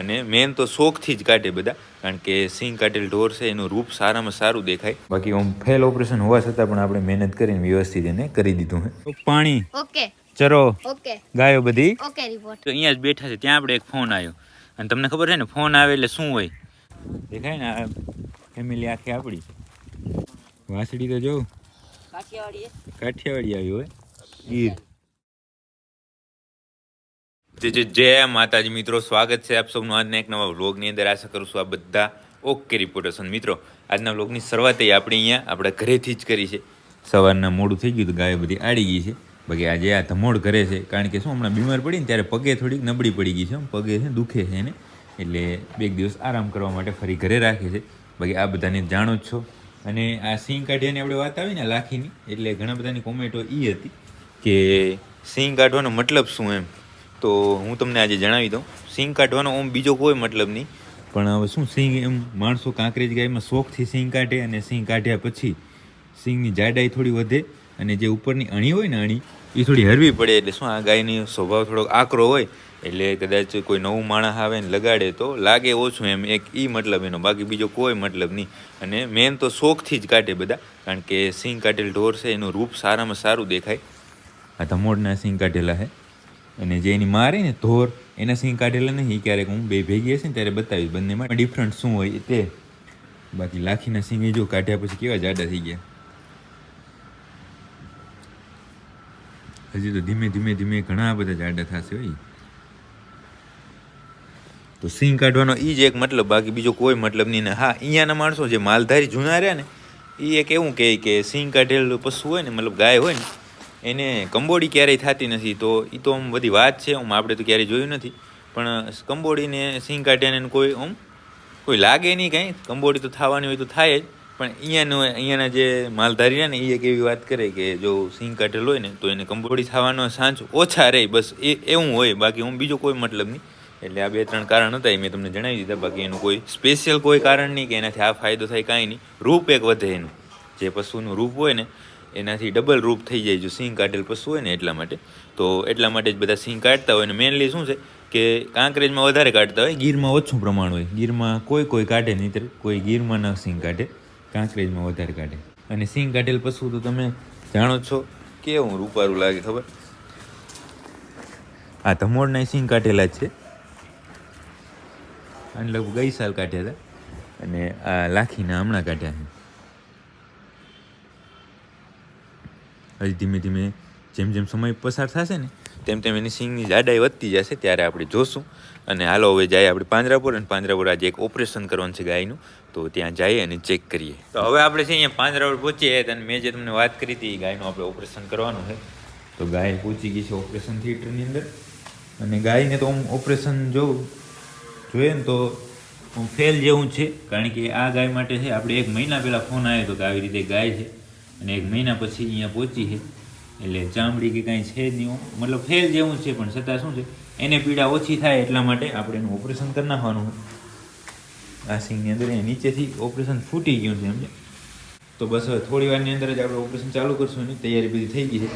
અને મેન તો શોખથી જ કાઢે બધા કારણ કે સિંગ કાઢેલ ઢોર છે એનું રૂપ સારામાં સારું દેખાય. બાકી આમ ફેલ ઓપરેશન હોવા છતાં પણ આપણે મહેનત કરીને વ્યવસ્થિત એને કરી દીધું છે પાણી ઓકે. ચરો ઓકે. ગાયો બધી. ઓકે રિપોર્ટ તો અહીંયા જ બેઠા છે ત્યાં આપણે એક ફોન આવ્યો. અને તમને ખબર છે ને ફોન આવે એટલે શું હોય? દેખાય ને ફેમિલી આખી આપણી. વાસડી તો જોઉં. કાઠિયાવાડી આવી હોય. ગીર. જે જય માતાજી, મિત્રો, સ્વાગત છે આપ સૌનું આજના એક નવા વ્લોગની અંદર. આશા કરું છું આ બધા ઓકે રિપોર્ટર્સન મિત્રો, આજના વ્લોગની શરૂઆત આપણે અહીંયા આપણા ઘરેથી જ કરી છે. સવારના મોડું થઈ ગયું તો ગાય બધી આડી ગઈ છે. બાકી આજે આ ધમોડ ઘરે છે. કારણ કે શું, હમણાં બીમાર પડી ને ત્યારે પગે થોડીક નબળી પડી ગઈ છે પગે છે દુખે છે એને. એટલે બે દિવસ આરામ કરવા માટે ફરી ઘરે રાખે છે. બાકી આ બધાને જાણો જ છો. અને આ સિંહ કાઢીની આપણે વાત આવી ને લાખીની, એટલે ઘણા બધાની કોમેન્ટો એ હતી કે સિંહ કાઢવાનો મતલબ શું એમ? તો હું તમને આજે જણાવી દઉં. સિંગ કાઢવાનો ઓમ બીજો કોઈ મતલબ નહીં. પણ હવે શું સિંગ એમ માણસો કાંકરેજ ગાયમાં શોખથી સિંગ કાઢે અને સિંગ કાઢ્યા પછી સિંગની જાડાઈ થોડી વધે અને જે ઉપરની અણી હોય ને અણી એ થોડી હરવી પડે એટલે શું આ ગાયની સ્વભાવ થોડોક આકરો હોય એટલે કદાચ કોઈ નવું માણસ આવે ને લગાડે તો લાગે ઓછું એમ. એક એ મતલબ એનો. બાકી બીજો કોઈ મતલબ નહીં. અને મેન તો શોખથી જ કાઢે બધા. કારણ કે સિંગ કાઢેલ ઢોર છે, એનું રૂપ સારામાં સારું દેખાય. આ ધમોડના સિંગ કાઢેલા છે અને જે એની માં ને ધોર, એના સિંગ કાઢેલા નહીં ક્યારેક હું બે ભેગી હશે ને ત્યારે બતાવીશ બંનેમાં ડિફરન્ટ શું હોય તે. બાકી લાખીના સિંહ જો કાઢ્યા પછી કેવા જાડા થઈ ગયા. હજી તો ધીમે ધીમે ધીમે ઘણા બધા જાડા થશે હોય. તો સિંગ કાઢવાનો એ જ એક મતલબ, બાકી બીજો કોઈ મતલબ નહીં. ને હા અહીંયાના માણસો જે માલધારી જૂના રહ્યા ને એ એક એવું કહે કે સિંહ કાઢેલું પશુ હોય ને, મતલબ ગાય હોય ને એને કંબોડી ક્યારેય થતી નથી, તો એ તો આમ બધી વાત છે, આમ આપણે તો ક્યારેય જોયું નથી. પણ કંબોડીને સિંહ કાઢ્યાને કોઈ આમ કોઈ લાગે નહીં કાંઈ. કંબોડી તો થવાની હોય તો થાય જ. પણ અહીંયાનો અહીંયાના જે માલધારી ને એ એક એવી વાત કરે કે જો સિંહ કાઢેલ હોય ને, તો એને કંબોડી થવાનો સાંજ ઓછા રહે. બસ એ, એવું હોય. બાકી હું બીજો કોઈ મતલબ નહીં. એટલે આ બે ત્રણ કારણ હતા, એ મેં તમને જણાવી દીધા. બાકી એનું કોઈ સ્પેશિયલ કોઈ કારણ નહીં કે એનાથી આ ફાયદો થાય કાંઈ નહીં. રૂપ એક વધે એનું. જે પશુનું રૂપ હોય ને એનાથી ડબલ રૂપ થઈ જાય જો સિંહ કાઢેલ પશુ હોય ને એટલા માટે. તો એટલા માટે જ બધા સિંહ કાઢતા હોય ને મેનલી શું છે કે કાંકરેજમાં વધારે કાઢતા હોય, ગીરમાં ઓછું પ્રમાણ હોય. ગીરમાં કોઈ કોઈ કાઢે નહીં કોઈ ગીરમાં ન સિંગ કાઢે, કાંકરેજમાં વધારે કાઢે. અને સિંહ કાઢેલ પશુ તો તમે જાણો છો, કેવું રૂપારું લાગે ખબર? આ ધમોડના સિંહ કાઢેલા છે. અને લગભગ ગઈ સાલ કાઢ્યા હતા. અને આ લાખીના હમણાં કાઢ્યા છે. હજી ધીમે ધીમે જેમ જેમ સમય પસાર થશે ને, તેમ તેમ એની સિંગની જાડાઈ વધતી જશે, ત્યારે આપણે જોશું. અને હાલો, હવે જાય આપણે પાંજરાપુર, અને પાંજરાપુર આજે એક ઓપરેશન કરવાનું છે ગાયનું. તો ત્યાં જઈએ અને ચેક કરીએ. તો હવે આપણે છે અહીંયા પાંજરાપુર પહોંચીએ અને મેં જે તમને વાત કરી હતી ગાયનું આપણે ઓપરેશન કરવાનું છે. તો ગાય પહોંચી ગઈ છે ઓપરેશન થિયેટરની અંદર. અને ગાયને તો હું ઓપરેશન જોઉં જોઈએ ને તો હું ફેલ જેવું છે. કારણ કે આ ગાય માટે છે, આપણે એક મહિના પહેલાં ફોન આવ્યો હતો કે આવી રીતે ગાય છે. અને એક મહિના પછી અહીંયા પહોંચી છે. એટલે ચામડી કે કાંઈ છે નહીં મતલબ ફેલ જેવું છે, પણ છતાં શું છે? એને પીડા ઓછી થાય એટલા માટે આપણે એનું ઓપરેશન કરી નાખવાનું આ સિંગની અંદર એ નીચેથી ઓપરેશન ફૂટી ગયું છે સમજે તો બસ હવે થોડી વારની અંદર જ આપણે ઓપરેશન ચાલુ કરશું એની તૈયારી બધી થઈ ગઈ છે.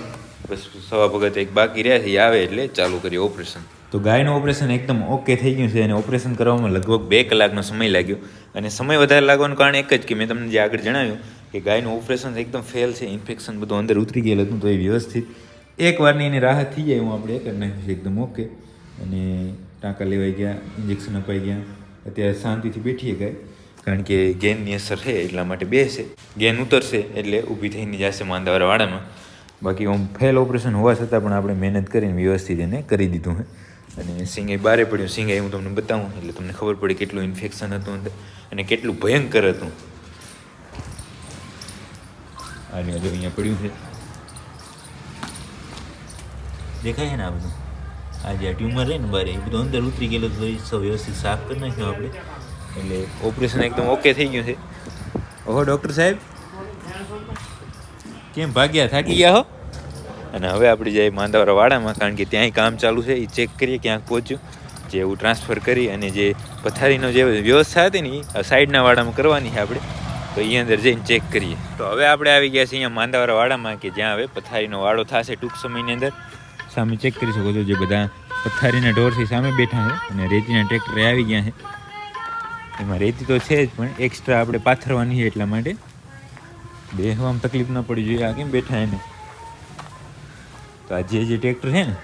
બસ સવા ભગત એક બાકી રહ્યા છે આવે એટલે ચાલુ કરીએ ઓપરેશન તો ગાયનું ઓપરેશન એકદમ ઓકે થઈ ગયું છે અને ઓપરેશન કરવામાં લગભગ બે કલાકનો સમય લાગ્યો. અને સમય વધારે લાગવાનું કારણ એક જ કે મેં તમને જે આગળ જણાવ્યું કે ગાયનું ઓપરેશન એકદમ ફેલ છે ઇન્ફેક્શન બધું અંદર ઉતરી ગયેલું હતું, તો એ વ્યવસ્થિત. એક વારની એની રાહત થઈ જાય, હું આપણે કરી નાખ્યું એકદમ ઓકે અને ટાંકા લેવાઈ ગયા ઇન્જેક્શન અપાઈ ગયા. અત્યારે શાંતિથી બેઠીએ ગાય. કારણ કે ગેનની અસર છે, એટલા માટે બેસે. ગેન ઉતરશે, એટલે ઊભી થઈને જશે માંદાવાળા વાડામાં બાકી આમ ફેલ ઓપરેશન હોવા છતાં પણ આપણે મહેનત કરીને વ્યવસ્થિત એને કરી દીધું છે અને સિંગે બારે પડ્યું. સિંગે હું તમને બતાવું, એટલે તમને ખબર પડે કેટલું ઇન્ફેક્શન હતું અને કેટલું ભયંકર હતું. આની હજુ અહીંયા પડ્યું છે. દેખાય છે ને આ બધું? આ જે ટ્યુમર રહે ને બારે, એ બધું અંદર ઉતરી ગયેલું તો સૌ વ્યવસ્થિત સાફ કરી નાખ્યું આપણે. એટલે ઓપરેશન એકદમ ઓકે થઈ ગયું છે. ઓહો, ડૉક્ટર સાહેબ. કેમ ભાગ્યા? થાકી ગયા હો? અને હવે આપણે જઈએ માંદાવાળા વાડામાં, કારણ કે ત્યાંય કામ ચાલુ છે. એ ચેક કરીએ ક્યાંક પહોંચ્યું. જે એવું ટ્રાન્સફર કરી અને જે પથારીનો જે વ્યવસ્થા હતી ને એ સાઈડના વાડામાં કરવાની છે આપણે. તો એ અંદર જઈને ચેક કરીએ. તો હવે આપણે આવી ગયા છીએ અહીંયા માંદાવાળા વાડામાં કે જ્યાં હવે પથારીનો વાડો થશે ટૂંક સમયની અંદર. સામે ચેક કરી શકો છો જે બધા પથારીના ઢોરથી સામે બેઠા છે અને રેતીના ટ્રેક્ટરે આવી ગયા છે. એમાં રેતી તો છે જ, પણ એક્સ્ટ્રા આપણે પાથરવાની છે એટલા માટે. બેહવામાં તકલીફ ન પડી જોઈએ. આ કેમ બેઠા એને? તો આ જે જે ટ્રેક્ટર છે ને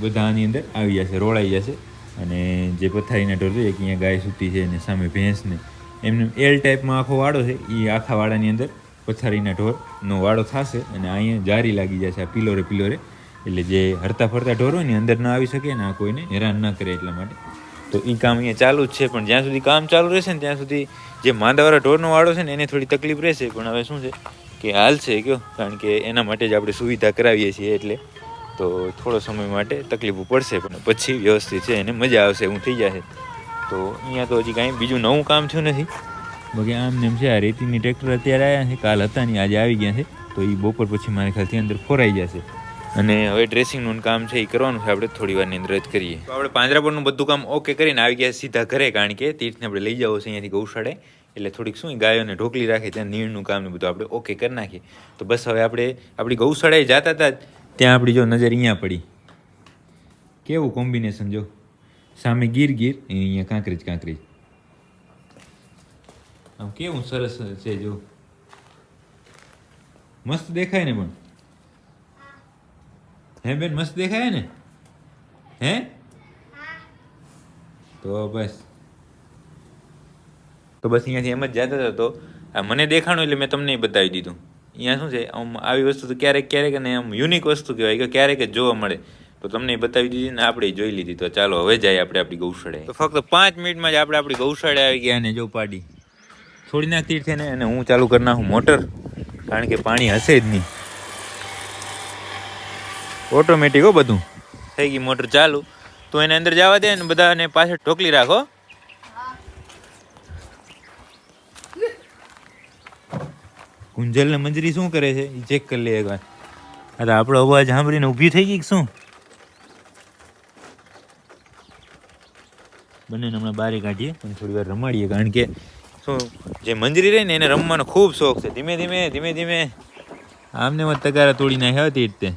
બધા આની અંદર આવી જશે, રોળાઈ જશે. અને જે પથારીના ઢોર છે કે અહીંયા ગાય સૂતી છે અને સામે ભેંસને એમને એલ ટાઈપમાં આખો વાડો છે એ આખા વાડાની અંદર પથારીના ઢોરનો વાડો થશે અને અહીંયા જારી લાગી જશે આ પિલોરે પિલોરે. એટલે જે હરતા ફરતા ઢોર હોય ને અંદર ના આવી શકે ને આ કોઈને હેરાન ન કરે એટલા માટે. તો એ કામ અહીંયા ચાલુ જ છે, પણ જ્યાં સુધી કામ ચાલુ રહેશે ને, ત્યાં સુધી જે માંદાવાળા ઢોરનો વાડો છે ને, એને થોડી તકલીફ રહેશે. પણ હવે શું છે કે હાલ છે કયો, કારણ કે એના માટે જ આપણે સુવિધા કરાવીએ છીએ એટલે તો થોડો સમય માટે તકલીફ પડશે, પણ પછી વ્યવસ્થિત છે, એને મજા આવશે, હું થઈ જશે. તો અહીંયા તો હજી કાંઈ બીજું નવું કામ થયું નથી. બાકી આમ એમ છે, આ રેતીની ટ્રેક્ટર અત્યારે આવ્યા છે, કાલ હતા નહીં આજે આવી ગયા છે, તો એ બપોર પછી મારે ખ્યાલથી અંદર ફોરાઈ જશે અને હવે ડ્રેસિંગનું કામ છે એ કરવાનું છે, આપણે થોડી વારની અંદર જ કરીએ. તો આપણે પાંજરાપોળનું બધું કામ ઓકે કરીને આવી ગયા સીધા ઘરે, કારણ કે તીર્થને આપણે લઈ જવું છે, અહીંયાથી ગૌશાળે. એટલે થોડીક શું ગાયોને ઢોકલી રાખે, ત્યાં નીણનું કામ ને બધું આપણે ઓકે કરી નાખીએ. તો બસ હવે આપણે, આપણી ગૌશાળાએ જતા હતા ત્યાં આપણી જો નજર અહીંયા પડી. કેવું કોમ્બિનેશન જો? સામે ગીર ગીર અહીંયા કાંકરેજ કાંકરેજ આમ કેવું સરસ છે જો મસ્ત દેખાય ને પણ હે બેન મસ્ત દેખાય ને હે તો બસ તો બસ અહીંયાથી એમ જ જતા હતો આ મને દેખાણું એટલે મેં તમને બતાવી દીધું અહીંયા શું છે આમ આવી વસ્તુ તો ક્યારેક ક્યારેક અને આમ યુનિક વસ્તુ કહેવાય કે ક્યારેક જ જોવા મળે તો તમને બતાવી દીધી ને આપણે જોઈ લીધી. તો ચાલો, હવે જાય આપણે આપણી ગૌશાળે. તો ફક્ત પાંચ મિનિટમાં જ આપણે આપણી ગૌશાળે આવી ગયા અને જો પાડી છોડી નાખતી છે ને, અને હું ચાલુ કરી નાખું મોટર, કારણ કે પાણી હશે જ નહીં. ઓટોમેટિક હો બધું. થઈ ગઈ મોટર ચાલુ. તો એને અંદર જવા દે ને બધાને પાછળ ઢોકલી રાખો ગુંજલ ને મંજરી શું કરે છે? એ ચેક કરી લે એકવાર. અરે આપણો અવાજ સાંભળીને ઊભી થઈ ગઈ શું? બંને હમણાં બારી કાઢીએ અને થોડી વાર રમાડીએ કારણ કે શું જે મંજરી રહી ને એને રમવાનો ખૂબ શોખ છે. ધીમે ધીમે ધીમે ધીમે. આમને માં તગારા તોડી નાખ્યા હતી તે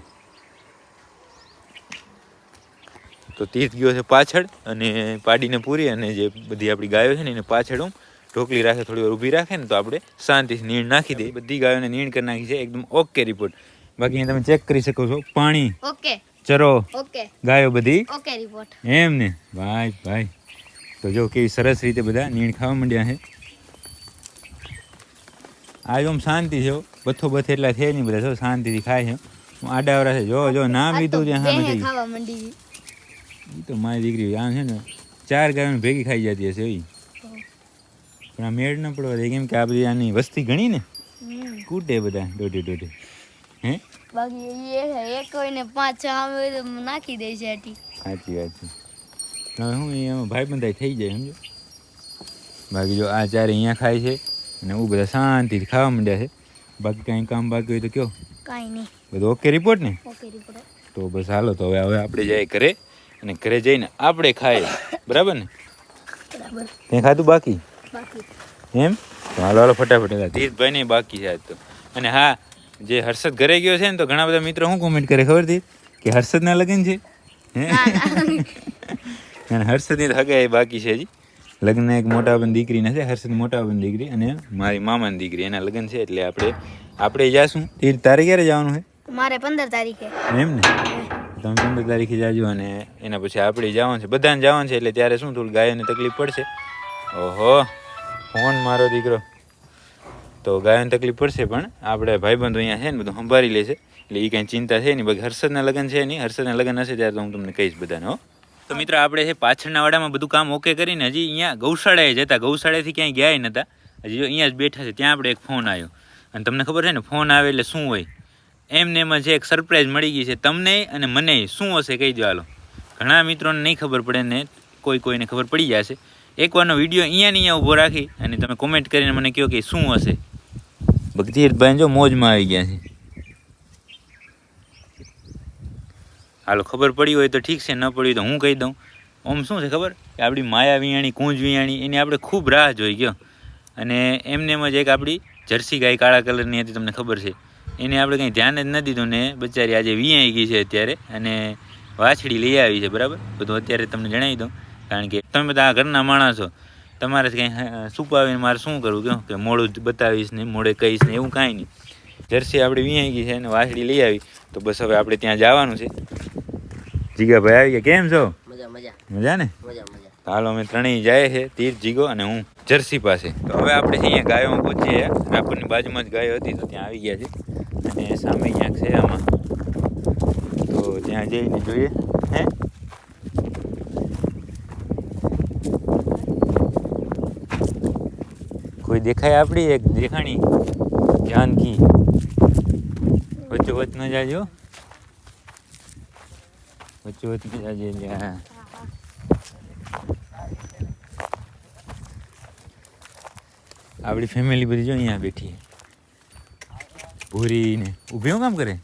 તો તીર્થ ગયો છે પાછળ અને પાડીને પૂરી અને જે બધી આપણી ગાયો છે ને એને પાછળ હું ઢોકલી રાખે થોડી વાર ઊભી રાખે ને તો આપણે શાંતિથી નીણ નાખી દઈએ. બધી ગાયોને નીણ કરી નાખી છે એકદમ ઓકે રિપોર્ટ બાકી તમે ચેક કરી શકો છો. પાણી ઓકે. ચરો ઓકે. ગાયો બધી. ઓકે રિપોર્ટ એમ ને. ભાઈ ભાઈ. તો જો કેવી સરસ રીતે બધા નીણ ખાવા માંડ્યા છે. આજ આમ શાંતિ છે હો. બથો બથ એટલા છે નહીં બધા શાંતિથી ખાય છે. આડાવરા છે. જો જો નામ લીધું ત્યાં હા. ઈ તો મારી દીકરી આમ છે ને ચાર ગાયો ભેગી ખાઈ જતી હશે એવી પણ આ મેળ ન પડવા દે કેમ કે આ બધી આની વસ્તી ઘણી ને. કૂટે બધા દોઢે દોઢે. હે? બાકી એ એક હોય ને પાંચ છ તો નાખી દે છે સાચી વાત છે. હવે હું અહીંયા ભાઈ બંધાઈ થઈ જાય સમજો? બાકી જો આ ચારે અહીંયા ખાય છે અને હું બધા શાંતિથી ખાવા માંડ્યા છે. બાકી કાંઈ કામ બાકી હોય તો કયો? કાંઈ નહીં. બધું ઓકે રિપોર્ટ ને? ઓકે રિપોર્ટ તો બસ હાલો તો હવે હવે આપણે જાય ઘરે અને ઘરે જઈને આપણે ખાઈએ. બરાબર ને? ત્યાં તે ખાધું બાકી? એમ? તો હાલો હાલો ફટાફટ. તીર્થભાઈ ને બાકી છે આજ તો. અને હા જે હર્ષદ ઘરે ગયો છે ને તો ઘણા બધા મિત્રો શું કોમેન્ટ કરે ખબરથી કે હર્ષદના લગ્ન છે? હે? અને હર્ષદની હગાઈ બાકી છે હજી. લગ્ન એક મોટા બંધ દીકરીના છે હર્ષદ મોટા બંધ દીકરી અને મારી મામાની દીકરી. એના લગ્ન છે એટલે આપણે આપણે જાશું. એ તારે ક્યારે જવાનું છે? મારે પંદર તારીખે. એમ ને? તમે પંદર તારીખે જાજો અને એના પછી આપણે જવાનું છે. બધાને જવાનું છે એટલે ત્યારે શું થોડું ગાયોને તકલીફ પડશે? ઓહો ફોન મારો દીકરો. તો ગાયોને તકલીફ પડશે પણ આપણે ભાઈબંધો અહીંયા છે ને બધું સંભાળી લેશે એટલે એ કાંઈ ચિંતા છે નહીં. બાકી હર્ષદના લગ્ન છે નહીં. હર્ષદના લગ્ન હશે ત્યારે તો હું તમને કહીશ બધાને હો. તો મિત્રો આપણે છે પાછળના વાડામાં બધું કામ ઓકે કરીને હજી અહીંયા ગૌશાળાએ જતા ગૌશાળાથી ક્યાંય ગયા નહોતા હજી જો અહીંયા જ બેઠા છે, ત્યાં આપણે એક ફોન આવ્યો. અને તમને ખબર છે ને ફોન આવે એટલે શું હોય? એમને એમાં જે એક સરપ્રાઈઝ મળી ગઈ છે, તમને અને મને શું હશે કહી દો હાલો. ઘણા મિત્રોને નહીં ખબર પડે ને કોઈ કોઈને ખબર પડી જશે. એકવારનો વીડિયો અહીંયા ને અહીંયા ઊભો રાખી અને તમે કોમેન્ટ કરીને મને કહો કે શું હશે. ભક્તિભાઈ જો મોજમાં આવી ગયા છે. હાલો, ખબર પડી હોય તો ઠીક છે, ન પડી તો હું કહી દઉં. આમ શું છે ખબર? કે આપણી માયા વિયાણી કુંજ વિયાણી એની આપણે ખૂબ રાહ જોઈ ગયો. અને એમને એમ જ એક આપણી જર્સી ગાય કાળા કલરની હતી, તમને ખબર છે. એને આપણે કંઈ ધ્યાન જ ન દીધું ને બચારી આજે વિયાઈ ગઈ છે અત્યારે અને વાછડી લઈ આવી છે, બરાબર? બધું અત્યારે તમને જણાવી દઉં, કારણ કે તમે બધા ઘરના માણસો તમારે કંઈ સુપાવીને મારે શું કરવું? કહો કે મોડું બતાવીશ ને, મોડે કહીશ ને, એવું કાંઈ નહીં. જર્સી આપણે વિયાઈ ગઈ છે અને વાછડી લઈ આવી. તો બસ હવે આપણે ત્યાં જવાનું છે. જીગાભાઈ આવી ગયા. કેમ છો? મજા મજા. મજા ને? મજા મજા. હાલો અમે ત્રણેય જાય છે તીર જીગો અને હું જર્સી પાસે. તો હવે આપણે અહીંયા ગાયોમાં પહોંચીએ રાપરની બાજુમાં જ ગાયો હતી તો ત્યાં આવી ગયા છે. અને સામે ક્યાંક છે આમાં. તો ત્યાં જઈને જોઈએ હે? કોઈ દેખાય આપણી એક દેખાણી? જાનકી. વચ્ચે વચ ન જાજો વચ્ચે વચ ન જાજે લ્યા આપણી ફેમિલી બધી જો અહીંયા બેઠી ભૂરી ને ઊભી હું કામ કરે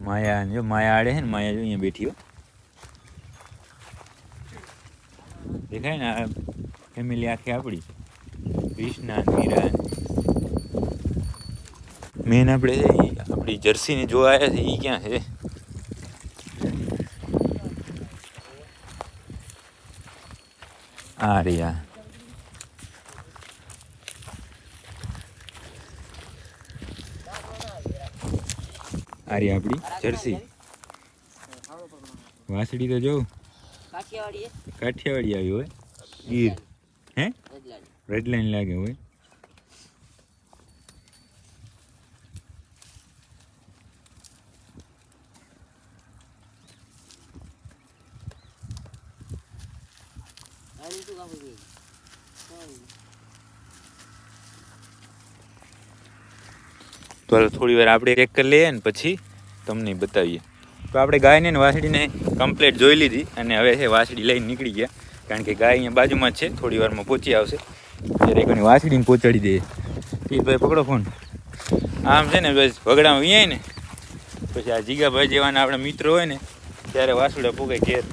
માયા ને જો માયા આડે છે ને માયા જો અહીંયા બેઠી હો દેખાય ને આ ફેમિલી આખી આપણી કૃષ્ણા ને મીરા મેન આપણે છે ઈ આપણી જર્સીને જોવા આવ્યા છે એ ક્યાં છે આ રહ્યા આ રહી આપણી જર્સી વાસળી તો જો કાઠિયાવાડી એ કાઠિયાવાડી આવી હોય ગીર હે રજલાડી રેડ લાઈન લાગે હોય શું કામ તો થોડી વાર આપણે ચેક કરી લઈએ ને પછી તમને બતાવીએ. તો આપણે ગાયને ને વાસળીને કમ્પ્લીટ જોઈ લીધી અને હવે છે વાસળી લઈને નીકળી ગયા. કારણ કે ગાય અહીંયા બાજુમાં જ છે, થોડી વારમાં પહોંચી આવશે. ત્યારે કોની વાસળીને પહોંચાડી દઈએ. ભાઈ પકડો ફોન આમ છે ને બસ વગડામાં વિયાય ને. પછી આ જીગાભાઈ જેવાના આપણા મિત્રો હોય ને, ત્યારે વાસુડા પોગે ઘેર.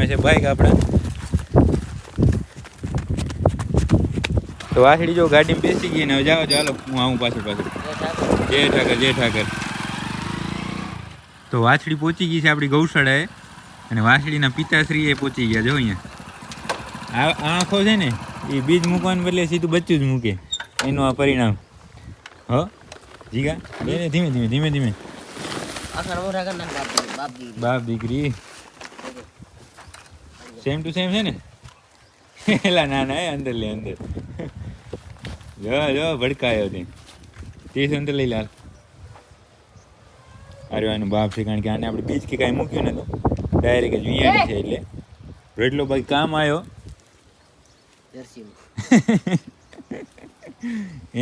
આમે છે બાઈક આપણે. તો વાસડી જો ગાડીમાં બેસી ગઈ ને જાઓ ચાલો હું આવું પાછું પાછું જય ઠાકર જય ઠાકર. તો વાછડી પહોંચી ગઈ છે આપણી ગૌશાળાએ અને વાછડીના પિતાશ્રી એ પહોંચી ગયા જો અહીંયા. આ આંખો છે ને એ બીજ મૂકવાને બદલે સીધું બચ્ચું જ મૂકે એનું આ પરિણામ. હ? જીગા ધીમે ધીમે ધીમે ધીમે. બાપ દીકરી. સેમ ટુ સેમ છે ને? એલા ના ના અંદર લે અંદર. જો જો ભડકાયો તે. ત્રીસ અંદર લઈ લાલ અરે આનું બાપ છે કારણ કે આને આપણે બીજ કે કાંઈ મૂક્યું નથી ડાયરેક્ટ જ વિયાણી છે એટલે. એટલો ભાઈ કામ આવ્યો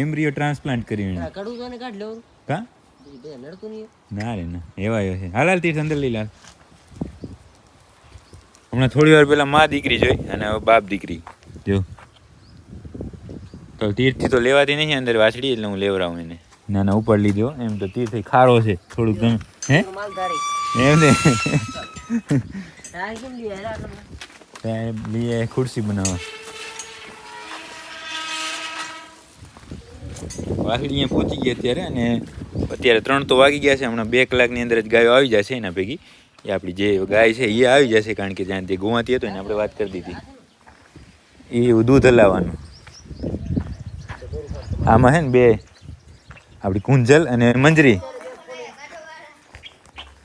એમ્બ્રિયો ટ્રાન્સપ્લાન્ટ કર્યું એને. કડું કાઢ લેવું કા? ના રે ના. એવા આવ્યો છે. હાલ હાલ તીર્થ અંદર લઈ લાલ હમણાં થોડી વાર પહેલાં માં દીકરી જોઈ અને હવે બાપ દીકરી. જો. તો તીર્થથી તો લેવાતી નહીં અંદર વાછડી એટલે હું લેવરાવું એને. ના ના ઉપર લીધો એમ તો તીર્થ ખારો છે થોડુંક ગમે હે? એમ ને? લીએ ખુરશી બનાવવા વાસળી અહીંયા પહોંચી ગયા અત્યારે અને અત્યારે ત્રણ તો વાગી ગયા છે. હમણાં બે કલાકની અંદર જ ગાયો આવી જશે એના ભેગી. એ આપણી જે ગાય છે એ આવી જશે કારણ કે જ્યાં તે ગુવાતી હતો એને આપણે વાત કરી દીધી. એ દૂધ હલાવવાનું આમાં હે ને બે આપણી કુંજલ અને મંજરી.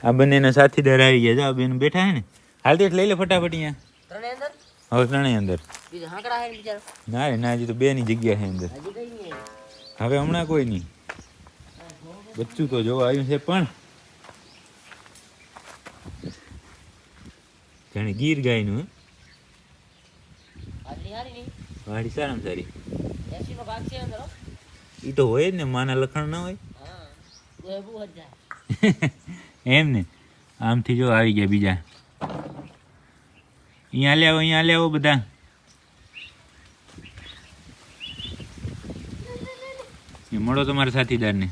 આ બંનેના સાથીદાર આવી ગયા છે. આ બેન બેઠા હે ને. હાલ તો લઈ લે ફટાફટ અહીંયા. હવે ત્રણેય અંદર. ના રે ના હજી તો બે ની જગ્યા છે અંદર. હવે હમણાં કોઈ નહીં. બચ્ચું તો જોવા આવ્યું છે પણ જાણે ગીર ગાયનું વાડી સારામાં સારી. એ તો હોય જ ને માના લખણ ના હોય. એમ ને આમથી જો આવી ગયા બીજા. અહીંયા લે આવો અહીંયા લેવો બધા. એ મળો તમારા સાથીદારને.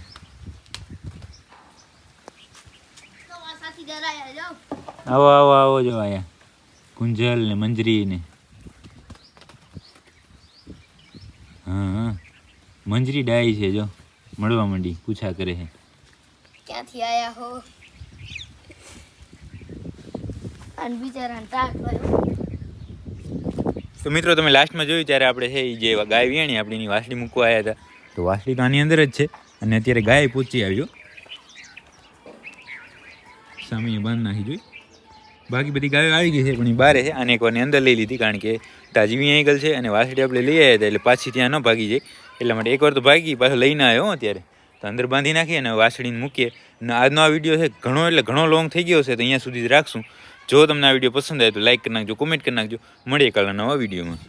આવો આવો આવો જો આયા. કુંજલ ને મંજરી ને હા હા. મંજરી ડાઈ છે જો. મળવા માંડી પૂછા કરે છે. ક્યાંથી આયા હો? અને બિચારાને તાક તો મિત્રો તમે લાસ્ટમાં જોયું ત્યારે આપણે છે એ જે ગાય વિયાણી આપણીની વાસળી મૂકવા આવ્યા હતા. તો વાસળી તો આની અંદર જ છે. અને અત્યારે ગાય પૂછી આવ્યો સામે બંધ નાખી જોઈ. બાકી બધી ગાયો આવી ગઈ છે. પણ એ બારે છે. આને એકવારની અંદર લઈ લીધી કારણ કે તાજી વી ગલ છે અને વાસડી આપણે લઈ આવ્યા હતા એટલે પાછી ત્યાં ન ભાગી જાય. એટલા માટે એકવાર તો ભાગી, પાછો લઈને આવ્યો અત્યારે. તો અંદર બાંધી નાખીએ અને વાસળીને મૂકીએ. અને આજનો આ વીડિયો છે ઘણો એટલે ઘણો લોંગ થઈ ગયો છે તો અહીંયા સુધી જ રાખશું. જો તમને આ વીડિયો પસંદ આવે તો લાઈક કરી નાખજો કોમેન્ટ કરી નાખજો. મળીએ કાલના નવા વિડીયોમાં.